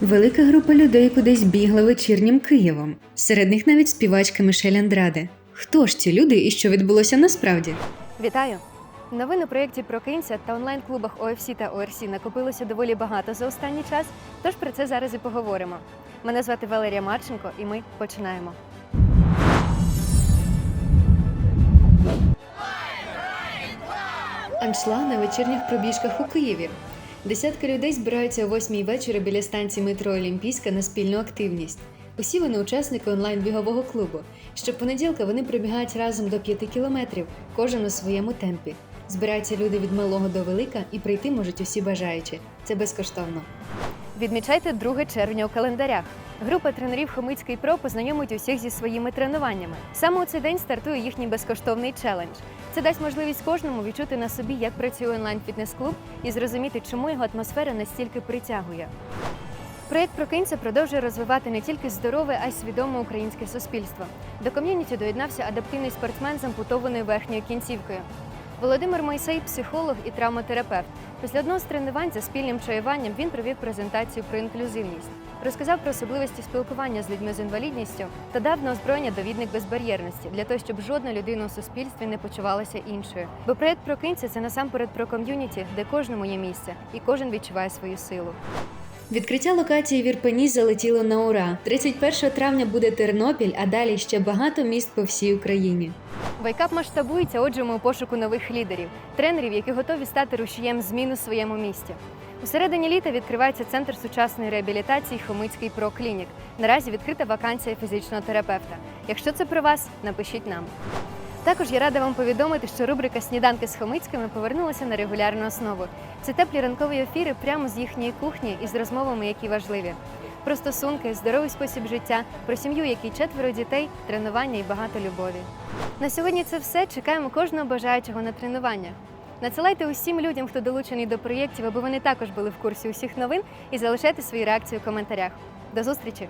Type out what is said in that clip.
Велика група людей кудись бігла вечірнім Києвом. Серед них навіть співачка Мишель Андраде. Хто ж ці люди і що відбулося насправді? Вітаю! Новин у проєкті Прокинься та онлайн-клубах OFC та ORC накопилося доволі багато за останній час, тож про це зараз і поговоримо. Мене звати Валерія Марченко, і ми починаємо. Аншлаг на вечірніх пробіжках у Києві. Десятки людей збираються о восьмій вечора біля станції метро Олімпійська на спільну активність. Усі вони учасники онлайн-бігового клубу. Щопонеділка вони прибігають разом до 5 кілометрів, кожен у своєму темпі. Збираються люди від малого до велика і прийти можуть усі бажаючі. Це безкоштовно. Відмічайте 2 червня у календарях. Група тренерів Хомицький Про познайомить усіх зі своїми тренуваннями. Саме у цей день стартує їхній безкоштовний челендж. Це дасть можливість кожному відчути на собі, як працює онлайн-фітнес-клуб, і зрозуміти, чому його атмосфера настільки притягує. Проєкт Прокинься продовжує розвивати не тільки здорове, а й свідоме українське суспільство. До ком'юніті доєднався адаптивний спортсмен з ампутованою верхньою кінцівкою. Володимир Мойсей психолог і травматерапевт. Після одного з тренувань за спільним чаюванням він провів презентацію про інклюзивність, розказав про особливості спілкування з людьми з інвалідністю та дав на озброєння довідник безбар'єрності для того, щоб жодна людина у суспільстві не почувалася іншою. Бо проєкт Прокинься це насамперед про ком'юніті, де кожному є місце, і кожен відчуває свою силу. Відкриття локації в Ірпені залетіло на ура. 31 травня буде Тернопіль, а далі ще багато міст по всій Україні. Вайкап масштабується, отже, ми у пошуку нових лідерів, тренерів, які готові стати рушієм змін у своєму місті. У середині літа відкривається центр сучасної реабілітації Хомицький Про Клінік. Наразі відкрита вакансія фізичного терапевта. Якщо це про вас, напишіть нам. Також я рада вам повідомити, що рубрика Сніданки з Хомицькими повернулася на регулярну основу. Це теплі ранкові ефіри прямо з їхньої кухні і з розмовами, які важливі. Про стосунки, здоровий спосіб життя, про сім'ю, якій четверо дітей, тренування і багато любові. На сьогодні це все. Чекаємо кожного бажаючого на тренування. Надсилайте усім людям, хто долучений до проєктів, аби вони також були в курсі усіх новин і залишайте свої реакції у коментарях. До зустрічі!